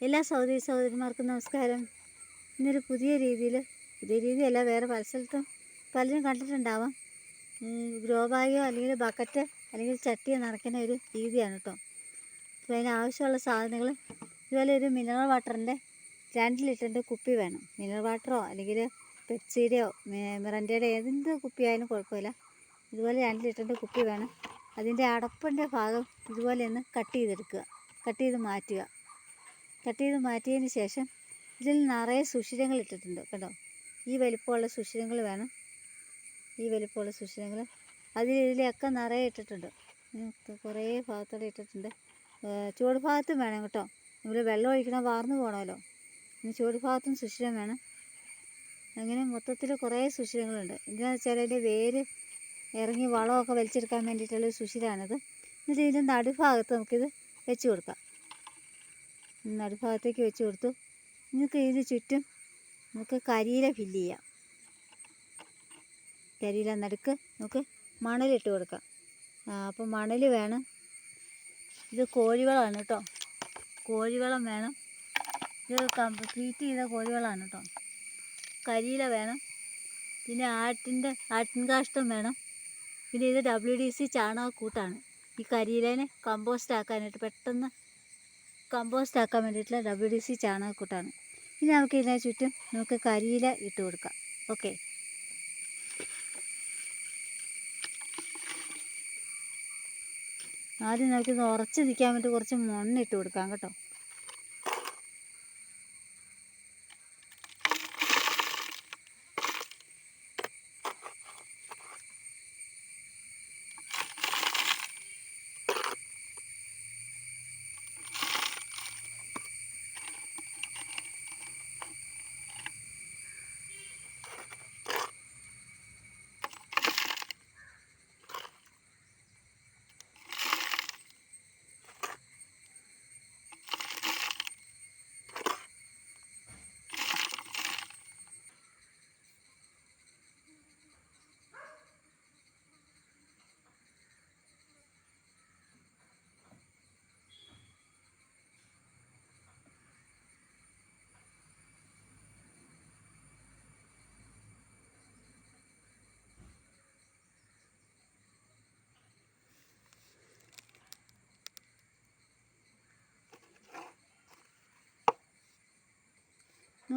എല്ലാ സഹോദരി സഹോദരിമാർക്കും നമസ്കാരം. ഇന്നൊരു പുതിയ രീതിയിൽ പുതിയ രീതിയല്ല വേറെ പല സ്ഥലത്തും പലരും കണ്ടിട്ടുണ്ടാവാം. ഗ്രോ ബാഗോ അല്ലെങ്കിൽ ബക്കറ്റ് അല്ലെങ്കിൽ ചട്ടിയോ നിറയ്ക്കുന്ന ഒരു രീതിയാണ് കേട്ടോ. അപ്പോൾ അതിന് ആവശ്യമുള്ള സാധനങ്ങൾ ഇതുപോലെ ഒരു മിനറൽ വാട്ടറിന്റെ രണ്ട് ലിറ്ററിന്റെ കുപ്പി വേണം. മിനറൽ വാട്ടറോ അല്ലെങ്കിൽ പെപ്സിയുടെയോ മിറന്റെയുടെ ഏതിന്റെ കുപ്പിയായാലും കുഴപ്പമില്ല. ഇതുപോലെ രണ്ട് ലിറ്ററിന്റെ കുപ്പി വേണം. അതിന്റെ അടപ്പിന്റെ ഭാഗം ഇതുപോലെ ഒന്ന് കട്ട് ചെയ്തെടുക്കുക. കട്ട് ചെയ്ത് മാറ്റുക. കട്ട് ചെയ്ത് മാറ്റിയതിന് ശേഷം ഇതിൽ നിറയെ സുഷിരങ്ങൾ ഇട്ടിട്ടുണ്ട് കേട്ടോ. ഈ വലിപ്പമുള്ള സുഷിരങ്ങൾ വേണം. ഈ വലിപ്പമുള്ള സുഷിരങ്ങൾ. അതിൽ ഇതിലൊക്കെ നിറയെ ഇട്ടിട്ടുണ്ട്. കുറേ ഭാഗത്തോടെ ഇട്ടിട്ടുണ്ട്. ചുവട് ഭാഗത്തും വേണം കേട്ടോ. നമ്മൾ വെള്ളം ഒഴിക്കണം വാർന്നു പോകണമല്ലോ ഇനി ചുവട് ഭാഗത്തും സുഷിരം വേണം. അങ്ങനെ മൊത്തത്തിൽ കുറേ സുഷിരങ്ങളുണ്ട്. എന്താണെന്ന് വെച്ചാൽ അതിന്റെ വേര് ഇറങ്ങി വളമൊക്കെ വലിച്ചെടുക്കാൻ വേണ്ടിയിട്ടുള്ള സുഷിരാണിത്. എന്നിട്ട് ഇതിന്റെ നടുഭാഗത്ത് നമുക്കിത് വെച്ച് കൊടുക്കാം. നടുഭാഗത്തേക്ക് വെച്ച് കൊടുത്തു. നിങ്ങൾക്ക് ഇതിന് ചുറ്റും നമുക്ക് കരിയില ഫില്ല് ചെയ്യാം. കരിയില നടുക്ക് നമുക്ക് മണലിട്ട് കൊടുക്കാം. അപ്പോൾ മണൽ വേണം. ഇത് കോഴിവളമാണ് കേട്ടോ. കോഴിവളം വേണം. ഇത് ട്രീറ്റ് ചെയ്ത കോഴിവളമാണ് കേട്ടോ. കരിയില വേണം. പിന്നെ ആട്ടിന്റെ ആട്ടിൻ കാഷ്ടം വേണം. പിന്നെ ഇത് ഡബ്ല്യു ഡി സി ചാണകക്കൂട്ടാണ്. ഈ കരിയിലേനെ കമ്പോസ്റ്റ് ആക്കാനായിട്ട് പെട്ടെന്ന് കമ്പോസ്റ്റ് ആക്കാൻ വേണ്ടിയിട്ടുള്ള ഡബ്ല്യു ഡി സി ചാണകക്കൂട്ടാണ്. ഇനി നമുക്ക് ഇതിനെ ചുറ്റും നമുക്ക് കരിയില ഇട്ട് കൊടുക്കാം. ഓക്കെ ആദ്യം നമുക്കിത് ഉറച്ച് നിൽക്കാൻ വേണ്ടി കുറച്ച് മണ്ണിട്ട് കൊടുക്കാം കേട്ടോ.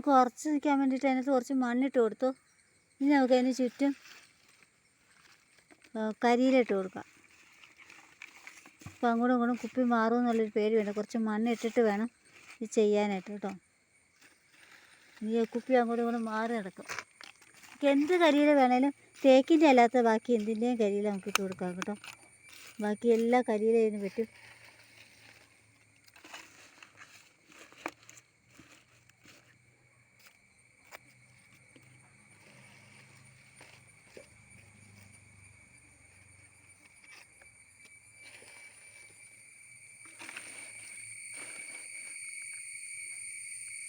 നമുക്ക് ഉറച്ച് നിൽക്കാൻ വേണ്ടിയിട്ട് അതിനകത്ത് കുറച്ച് മണ്ണിട്ട് കൊടുത്തു. ഇനി നമുക്ക് അതിന് ചുറ്റും കരിയിലിട്ട് കൊടുക്കാം. അപ്പോൾ അങ്ങോട്ടും ഇങ്ങോട്ടും കുപ്പി മാറും എന്നുള്ളൊരു പേര് വേണ്ട കുറച്ച് മണ്ണിട്ടിട്ട് വേണം ഇത് ചെയ്യാനായിട്ട് കേട്ടോ. ഈ കുപ്പി അങ്ങോട്ടും ഇങ്ങോട്ടും മാറി നടക്കും. നമുക്ക് എന്ത് കരിയില വേണേലും തേക്കിന്റെ അല്ലാത്ത ബാക്കി എന്തിന്റെയും കരിയില നമുക്ക് ഇട്ട് കൊടുക്കാം കേട്ടോ. ബാക്കി എല്ലാ കരിയിലും പറ്റും.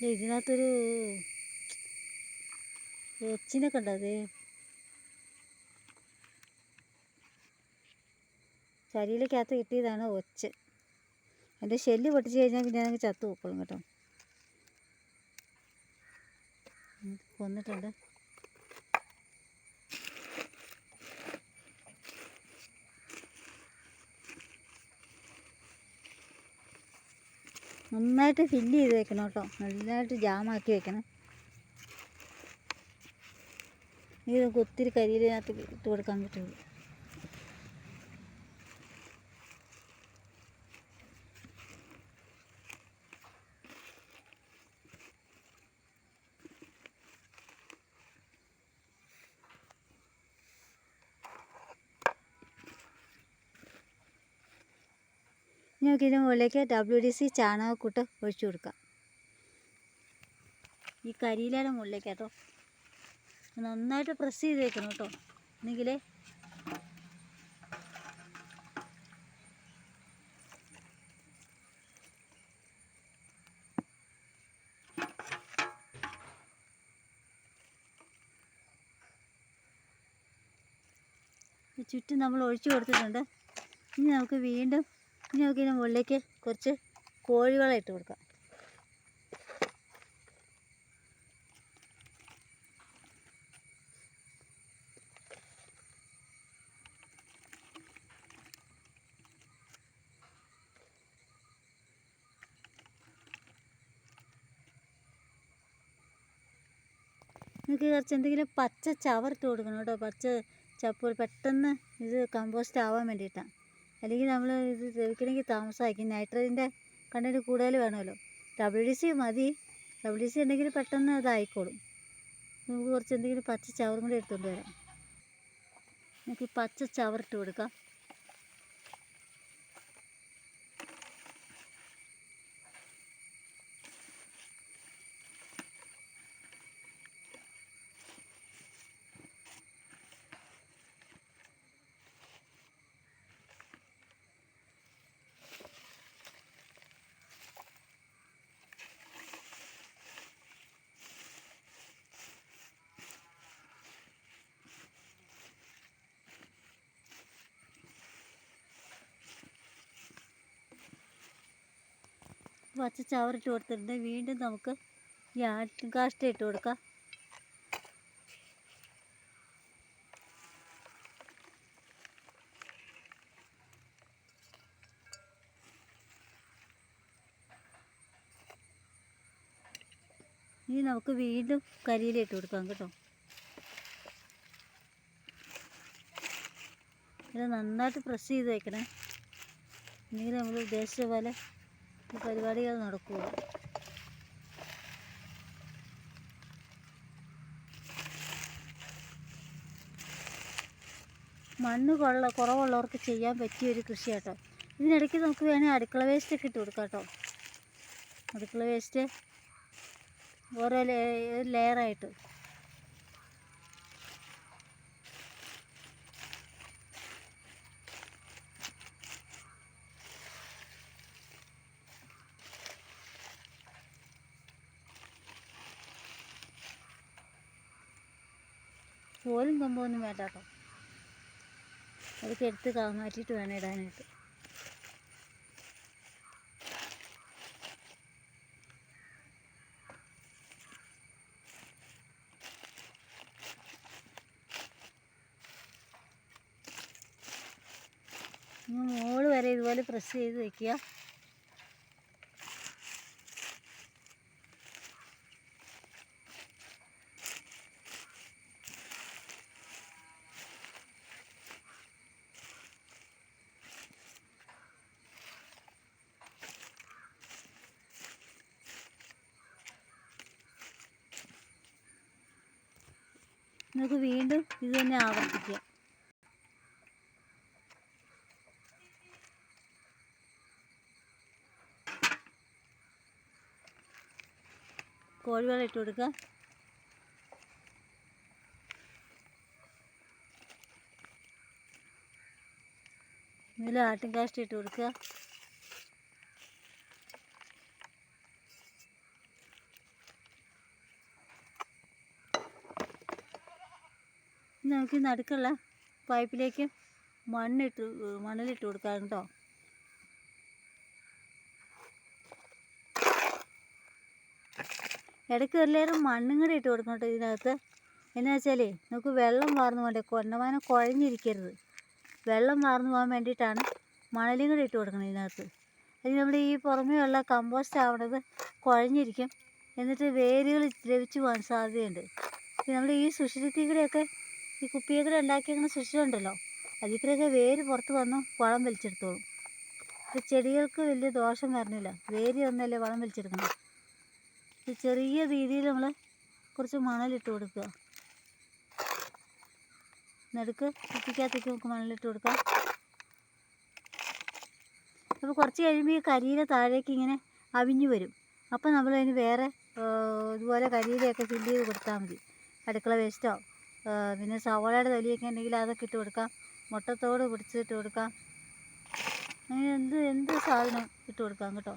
ഇതിനകത്തൊരു എച്ചിനൊക്കെ ഉണ്ടത് ചരിയിലേക്കകത്ത് കിട്ടിയതാണ് ഒച്ച്. എന്റെ ഷെല്ല് പൊട്ടിച്ച് കഴിഞ്ഞാൽ പിന്നെ ഞങ്ങൾക്ക് ചത്തു പോക്കോളും കേട്ടോ. കൊന്നിട്ടുണ്ട്. നന്നായിട്ട് ഫില്ല് ചെയ്ത് വെക്കണം കേട്ടോ. നല്ലതായിട്ട് ജാമാക്കി വെക്കണം. ഇത് ഒത്തിരി കരിയിലിനകത്ത് ഇട്ട് കൊടുക്കാൻ പറ്റുള്ളൂ നമുക്ക് ഇതിന് മുകളിലേക്ക് ഡബ്ല്യു ഡി സി ചാണകക്കൂട്ട് ഒഴിച്ചു കൊടുക്കാം. ഈ കരിയിലയുടെ മുകളിലേക്ക് കേട്ടോ നന്നായിട്ട് പ്രസ് ചെയ്ത് വെക്കണം കേട്ടോ. എന്നെങ്കിലേ ഈ ചുറ്റും നമ്മൾ ഒഴിച്ചു കൊടുത്തിട്ടുണ്ട്. ഇനി നമുക്ക് വീണ്ടും ഇനി നമുക്ക് ഇതിന്റെ മുകളിലേക്ക് കുറച്ച് കോഴിവളം ഇട്ട് കൊടുക്കാം. നിങ്ങൾക്ക് കുറച്ച് എന്തെങ്കിലും പച്ച ചവറിട്ട് കൊടുക്കണം കേട്ടോ. പച്ച ചപ്പുകൾ പെട്ടെന്ന് ഇത് കമ്പോസ്റ്റ് ആവാൻ വേണ്ടിയിട്ടാണ്. അല്ലെങ്കിൽ നമ്മൾ ഇത് ദ്രവിക്കണമെങ്കിൽ താമസമാക്കി നൈട്രജന്റെ കണ്ടന്റ് കൂടുതൽ വേണമല്ലോ. ഡബ്ല്യു ഡി സി മതി. ഡബ്ല്യു ഡി സി ഉണ്ടെങ്കിൽ പെട്ടെന്ന് അതായിക്കോളും നമുക്ക് കുറച്ച് എന്തെങ്കിലും പച്ച ചവറും കൂടി എടുത്തുകൊണ്ട് വരാം. നമുക്ക് പച്ച ചവറിട്ട് കൊടുക്കാം. പച്ച ചവറിട്ട് കൊടുത്തിട്ടുണ്ട്. വീണ്ടും നമുക്ക് ഈ ആട്ടിൻ കാഷ്ടം ഇട്ട് കൊടുക്കാം. ഇനി നമുക്ക് വീണ്ടും കരിയിലിട്ട് കൊടുക്കാം കേട്ടോ. ഇത് നന്നായിട്ട് പ്രസ് ചെയ്ത് വെക്കണേ. എന്നെങ്കിൽ നമ്മൾ ഉദ്ദേശിച്ച പോലെ പരിപാടികൾ നടക്കുക മണ്ണ് കൊള്ള കുറവുള്ളവർക്ക് ചെയ്യാൻ പറ്റിയ ഒരു കൃഷി കേട്ടോ ഇതിനിടയ്ക്ക് നമുക്ക് വേണമെങ്കിൽ അടുക്കള വേസ്റ്റ് ഒക്കെ ഇട്ട് കൊടുക്കാം കേട്ടോ. അടുക്കള വേസ്റ്റ് ഓരോ ലെയറായിട്ട് പോലും കൊമ്പൊന്നും വേണ്ട കേട്ടോ അതൊക്കെ എടുത്ത് കാമാറ്റിയിട്ട് വേണം ഇടാനായിട്ട്. ഇനി മോൾ വരെ ഇതുപോലെ പ്രസ് ചെയ്ത് വെക്കുക. നമുക്ക് വീണ്ടും ഇത് തന്നെ ആവർത്തിക്കുക കോഴിവെള്ളം ഇട്ട് കൊടുക്കുക. ഇതിൽ ആട്ടിൻ കാഷ്ടം ഇട്ട് കൊടുക്കുക. നമുക്ക് നടുക്കുള്ള പൈപ്പിലേക്ക് മണ്ണിട്ട് മണലിട്ട് കൊടുക്കാം കേട്ടോ ഇടയ്ക്ക് ഒരു മണ്ണും കൂടി ഇട്ട് കൊടുക്കണം കേട്ടോ ഇതിനകത്ത്. എന്നാ വെച്ചാലേ നമുക്ക് വെള്ളം വാർന്നു പോകണ്ടേ? കൊണ്ടമാനം കുഴഞ്ഞിരിക്കരുത്. വെള്ളം വാർന്നു പോകാൻ വേണ്ടിയിട്ടാണ് മണലും കൂടി ഇട്ട് കൊടുക്കുന്നത് ഇതിനകത്ത്. അത് നമ്മുടെ ഈ പുറമേ ഉള്ള കമ്പോസ്റ്റ് ആവണത് കുഴഞ്ഞിരിക്കും. എന്നിട്ട് വേരുകൾ ദ്രവിച്ചു പോകാൻ സാധ്യതയുണ്ട്. നമ്മൾ ഈ സുഷിരത്തിൽ കൂടെയൊക്കെ ഈ കുപ്പിയൊക്കെ ഉണ്ടാക്കി അങ്ങനെ സുഷിരമുണ്ടല്ലോ അതിൽ വേര് പുറത്ത് വന്ന് വളം വലിച്ചെടുത്തോളും. ഇത് ചെടികൾക്ക് വലിയ ദോഷം വരണില്ല വേര് വന്നല്ലേ വളം വലിച്ചെടുക്കണം. ഈ ചെറിയ രീതിയിൽ നമ്മൾ കുറച്ച് മണലിട്ട് കൊടുക്കുക. നടുക്ക് കുപ്പിക്കകത്തേക്ക് നമുക്ക് മണലിട്ട് കൊടുക്കാം. അപ്പോൾ കുറച്ച് കഴിയുമ്പോൾ ഈ കരിയില താഴേക്ക് ഇങ്ങനെ അവിഞ്ഞു വരും. അപ്പോൾ നമ്മൾ അതിന് വേറെ ഇതുപോലെ കരിയിലയൊക്കെ ഫില്ല് ചെയ്ത് കൊടുത്താൽ മതി. അടുക്കള വേസ്റ്റോ പിന്നെ സവാളയുടെ തൊലിയൊക്കെ ഉണ്ടെങ്കിൽ അതൊക്കെ ഇട്ട് കൊടുക്കാം. മുട്ടത്തോട് പിടിച്ചിട്ട് കൊടുക്കാം. അങ്ങനെ എന്ത് എന്ത് സാധനം ഇട്ട് കൊടുക്കാം കേട്ടോ.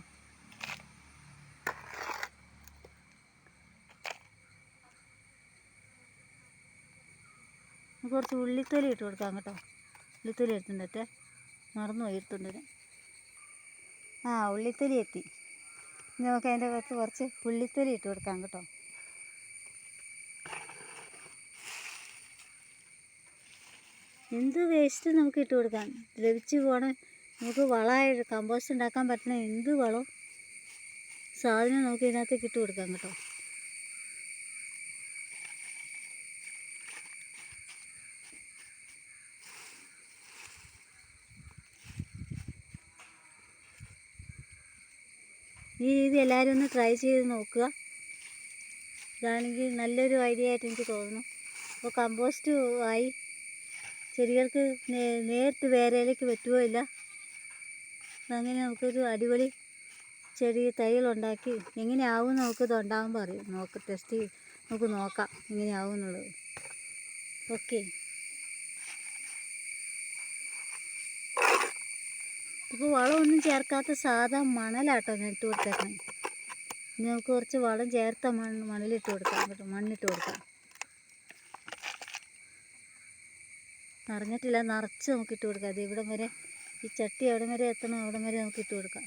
കുറച്ച് ഉള്ളിത്തൊലി ഇട്ട് കൊടുക്കാം കേട്ടോ. ഉള്ളിത്തൊലി എടുത്തിട്ടേ മറന്നു പോയിട്ടുണ്ട് ആ ഉള്ളിത്തൊലി എത്തി. നമുക്ക് അതിന്റെ കുറച്ച് കുറച്ച് ഉള്ളിത്തൊലി ഇട്ട് കൊടുക്കാം കേട്ടോ. എന്ത് വേസ്റ്റ് നമുക്ക് ഇട്ട് കൊടുക്കാം? ലഭിച്ച് പോണ നമുക്ക് വളമായിട്ട് കമ്പോസ്റ്റ് ഉണ്ടാക്കാൻ പറ്റുന്ന എന്ത് വളവും സാധനം നമുക്ക് ഇതിനകത്തേക്ക് ഇട്ട് കൊടുക്കാം കേട്ടോ. ഈ രീതി എല്ലാവരും ഒന്ന് ട്രൈ ചെയ്ത് നോക്കുക. ഇതാണെങ്കിൽ നല്ലൊരു ഐഡിയ ആയിട്ട് എനിക്ക് തോന്നുന്നു. അപ്പോൾ കമ്പോസ്റ്റ് ആയി ചെടികൾക്ക് നേരിട്ട് വേരയിലേക്ക് പറ്റുകയോ ഇല്ല അങ്ങനെ നമുക്കൊരു അടിപൊളി ചെടി തൈകളുണ്ടാക്കി എങ്ങനെയാവും നമുക്കിത് ഉണ്ടാകുമ്പോൾ അറിയാം നോക്ക് ടെസ്റ്റ് നമുക്ക് നോക്കാം എങ്ങനെയാവും എന്നുള്ളത് ഓക്കെ ഇപ്പോൾ വളമൊന്നും ചേർക്കാത്ത സാധാ മണലാട്ടോ ഞാൻ ഇട്ട് ഇനി നമുക്ക് കുറച്ച് വളം ചേർത്ത മണ്ണ് മണലിട്ട് കൊടുക്കാം കേട്ടോ. മണ്ണിട്ട് കൊടുക്കാം. നിറഞ്ഞിട്ടില്ല നിറച്ച് നമുക്ക് ഇട്ട് കൊടുക്കാം. അത് ഇവിടം വരെ ഈ ചട്ടി എവിടം വരെ എത്തണം അവിടം വരെ നമുക്ക് ഇട്ട് കൊടുക്കാം.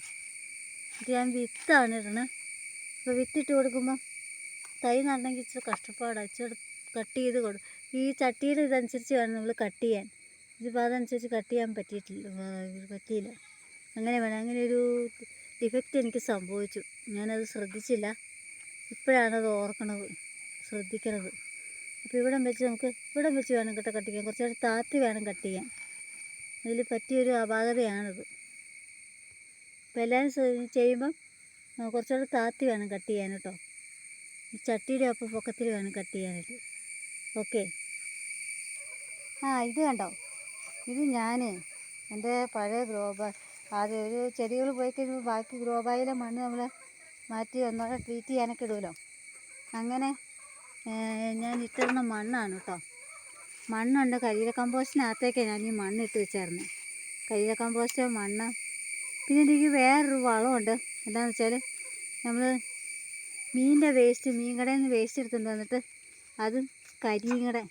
ഇത് ഞാൻ വിത്താണ് ഇടണത് അപ്പോൾ വിത്തിട്ട് കൊടുക്കുമ്പം തൈ നടണമെങ്കിൽ ഇച്ചിരി കഷ്ടപ്പാടാണ് ഇച്ചിരി കട്ട് ചെയ്ത് കൊടു ഈ ചട്ടിയുടെ ഇതനുസരിച്ച് വേണം നമ്മൾ കട്ട് ചെയ്യാൻ. ഇതിപ്പോൾ അതനുസരിച്ച് കട്ട് ചെയ്യാൻ പറ്റിയിട്ടില്ല പറ്റിയില്ല. അങ്ങനെ വേണം. അങ്ങനെ ഒരു ഡിഫക്റ്റ് എനിക്ക് സംഭവിച്ചു. ഞാനത് ശ്രദ്ധിച്ചില്ല. ഇപ്പോഴാണത് ഓർക്കണത് ശ്രദ്ധിക്കണത്. അപ്പോൾ ഇവിടം വെച്ച് നമുക്ക് ഇവിടം വെച്ച് വേണം കേട്ടോ കട്ട് ചെയ്യാൻ. കുറച്ചുകൂടെ താത്തി വേണം കട്ട് ചെയ്യാൻ. അതിൽ പറ്റിയൊരു അപാകതയാണിത്. അപ്പോൾ എല്ലാവരും ചെയ്യുമ്പം കുറച്ചുകൂടെ താത്തി വേണം കട്ട് ചെയ്യാൻ കേട്ടോ. ചട്ടിയുടെ ഒപ്പം പൊക്കത്തിൽ വേണം കട്ട് ചെയ്യാനായിട്ട്. ഓക്കെ. ആ ഇത് കണ്ടോ? ഇത് ഞാൻ എന്റെ പഴയ ഗ്രോ ബാ ആദ്യം ഒരു ചെടികൾ പോയി കഴിയുമ്പോൾ ബാക്കി ഗ്രോ ബാഗിലെ മണ്ണ് നമ്മൾ മാറ്റി ഒന്നുകൂടെ ട്രീറ്റ് ചെയ്യാനൊക്കെ ഇടുമല്ലോ. അങ്ങനെ ഞാൻ ഇട്ടിരുന്ന മണ്ണാണ് കേട്ടോ. മണ്ണുണ്ട്. കരിയില കമ്പോസ്റ്റിനകത്തേക്കാണ് ഞാൻ ഈ മണ്ണ് ഇട്ട് വെച്ചായിരുന്നു കരിയില കമ്പോസ്റ്റ് മണ്ണ്. പിന്നെ എനിക്ക് വേറൊരു വളമുണ്ട് എന്താണെന്ന് വെച്ചാൽ നമ്മൾ മീനിന്റെ വേസ്റ്റ് മീൻ കടയിൽ നിന്ന് വേസ്റ്റ് എടുത്തുകൊണ്ട് വന്നിട്ട് അത് കരിയുടെ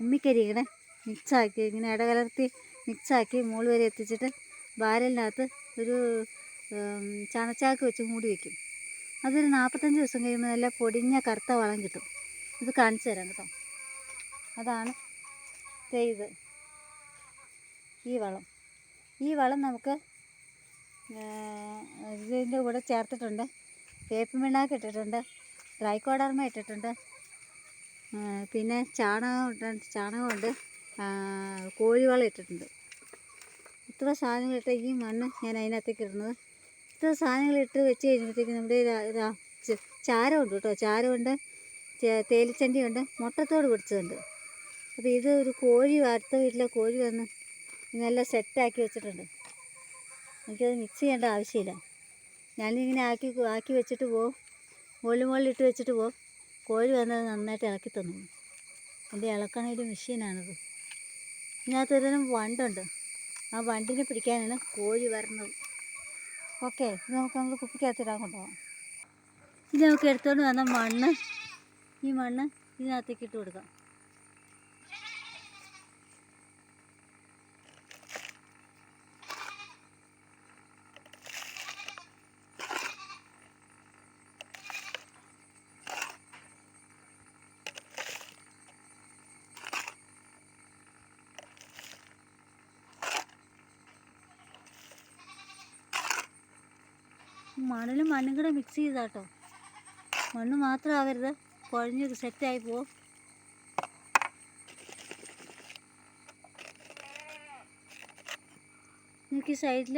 ഉമ്മിക്കരിയുടെ മിക്സാക്കി ഇങ്ങനെ ഇടകലർത്തി മിക്സാക്കി മുകളിൽ വരെ എത്തിച്ചിട്ട് ബാരലിനകത്ത് ഒരു ചണച്ചാക്ക് വെച്ച് മൂടി വയ്ക്കും അതൊരു നാൽപ്പത്തഞ്ച് ദിവസം കഴിയുമ്പോൾ നല്ല പൊടിഞ്ഞ കറുത്ത വളം കിട്ടും. ഇത് കാണിച്ചു തരാം കേട്ടോ. അതാണ്. ഇത്. ഈ വളം. ഈ വളം നമുക്ക് ഇതിന്റെ കൂടെ ചേർത്തിട്ടുണ്ട്. വേപ്പ് മിണ്ണാക്ക് ഇട്ടിട്ടുണ്ട്. ഡ്രൈക്കോഡർമ ഇട്ടിട്ടുണ്ട്. പിന്നെ ചാണകം ചാണകമുണ്ട് കോഴിവളം ഇട്ടിട്ടുണ്ട്. ഇത്ര സാധനങ്ങളിട്ട് ഈ മണ്ണ് ഞാൻ അതിനകത്തേക്ക് ഇടുന്നത്. ഇത്ര സാധനങ്ങൾ ഇട്ട് വെച്ച് കഴിഞ്ഞപ്പോഴത്തേക്ക് നമ്മുടെ ചാരമുണ്ട് കേട്ടോ. ചാരമുണ്ട് തേലിച്ചണ്ടിയുണ്ട് മുട്ടത്തോട് പിടിച്ചതുണ്ട്. അപ്പോൾ ഇത് ഒരു കോഴി അടുത്ത വീട്ടിലെ കോഴി വന്ന് നല്ല സെറ്റാക്കി വെച്ചിട്ടുണ്ട്. എനിക്കത് മിക്സ് ചെയ്യേണ്ട ആവശ്യമില്ല. ഞാനിങ്ങനെ ആക്കി ആക്കി വെച്ചിട്ട് പോകും മുകളിൽ മുകളിൽ ഇട്ട് വെച്ചിട്ട് പോകും കോഴി വന്നത് നന്നായിട്ട് ഇളക്കി തന്നു. എന്റെ ഇളക്കണ ഒരു മെഷീനാണിത് ഇതിനകത്തൊരു വണ്ടുണ്ട്. ആ വണ്ടിനെ പിടിക്കാനാണ് കോഴി വരണത്. ഓക്കെ ഇത് നമുക്ക് നമ്മൾ കുപ്പിക്കകത്തിടാൻ കൊണ്ടുപോകാം ഇത് നമുക്ക് എടുത്തുകൊണ്ട് വന്ന മണ്ണ് ഈ മണ്ണ് ഇതിനകത്തേക്ക് ഇട്ട് കൊടുക്കാം. മണലും മണ്ണും കൂടെ മിക്സ് ചെയ്താട്ടോ. മണ്ണ് മാത്രം ആവരുത്. കുഴഞ്ഞ് സെറ്റായി പോവും. നമുക്ക് സൈഡിൽ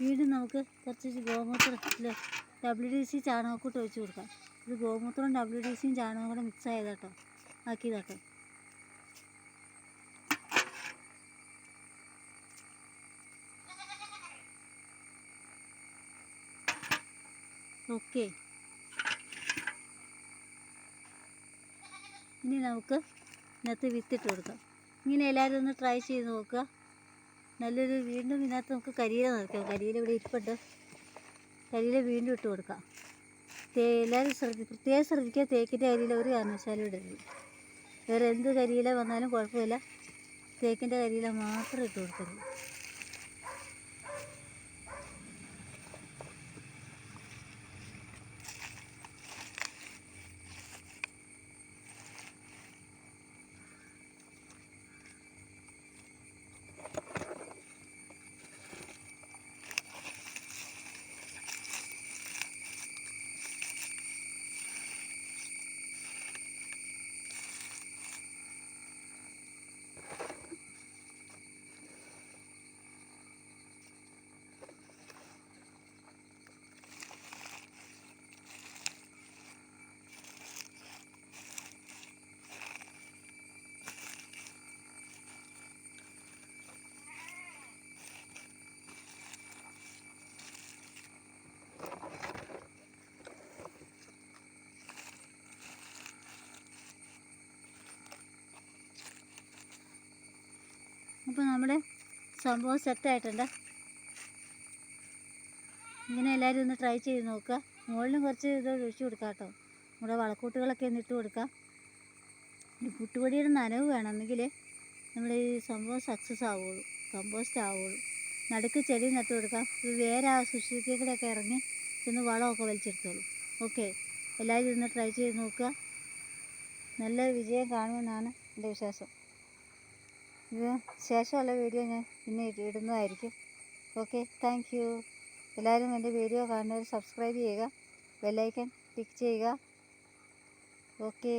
വീണ്ടും നമുക്ക് കുറച്ച് ഗോമൂത്രം ഡബ്ല്യു ഡി സി ചാണകക്കൂട്ട് ഒഴിച്ച് കൊടുക്കാം. ഇത് ഗോമൂത്രവും ഡബ്ല്യു ഡി സിയും ചാണകവും കൂടെ മിക്സ് ആയതാട്ടോ ആക്കിയതാട്ടോ. ഓക്കെ ഇനി നമുക്ക് ഇതിനകത്ത് വിത്തിട്ട് കൊടുക്കാം. ഇങ്ങനെ എല്ലാവരും ഒന്ന് ട്രൈ ചെയ്ത് നോക്കുക. നല്ലൊരു വീണ്ടും ഇതിനകത്ത് നമുക്ക് കരിയില നിറയ്ക്കാം. കരിയില ഇവിടെ ഇരിപ്പുണ്ട്. കരിയില വീണ്ടും ഇട്ട് കൊടുക്കാം. തേ എല്ലാവരും ശ്രദ്ധി പ്രത്യേകം ശ്രദ്ധിക്കുക തേക്കിന്റെ കരിയില ഒരു കാരണവശാലും ഇടരുത്. വേറെ എന്ത് കരിയില വന്നാലും കുഴപ്പമില്ല. തേക്കിന്റെ കരിയില മാത്രം ഇട്ട് കൊടുക്കരുത്. സംഭവം സെറ്റായിട്ടുണ്ട് ഇങ്ങനെ എല്ലാവരും ഒന്ന് ട്രൈ ചെയ്ത് നോക്കുക. മുകളിലും കുറച്ച് ഇത് ഒഴിച്ചു കൊടുക്കാം കേട്ടോ. നമ്മുടെ വളക്കൂട്ടുകളൊക്കെ ഒന്ന് ഇട്ട് കൊടുക്കാം. ഈ പുട്ടുപൊടിയുടെ നനവ് വേണമെന്നെങ്കിൽ നമ്മൾ ഈ സംഭവം സക്സസ് ആവുള്ളൂ. കമ്പോസ്റ്റ് ആവുള്ളൂ. നടുക്ക് ചെടി നട്ട് കൊടുക്കാം. ഇത് വേറെ ആ സുഷിരത്തിയൊക്കെ ഇറങ്ങി ചെന്ന് വളമൊക്കെ വലിച്ചെടുത്തോളൂ. ഓക്കെ എല്ലാവരും ഇന്ന് ട്രൈ ചെയ്ത് നോക്കുക. നല്ല വിജയം കാണുമെന്നാണ് എന്റെ വിശ്വാസം. ഇത് ശേഷമുള്ള വീഡിയോ ഞാൻ പിന്നെ ഇട- ഇടുന്നതായിരിക്കും. ഓക്കെ താങ്ക് യു എല്ലാവരും എന്റെ വീഡിയോ കാണുന്നവർ സബ്സ്ക്രൈബ് ചെയ്യുക ബെല്ലൈക്കൻ ക്ലിക്ക് ചെയ്യുക. ഓക്കെ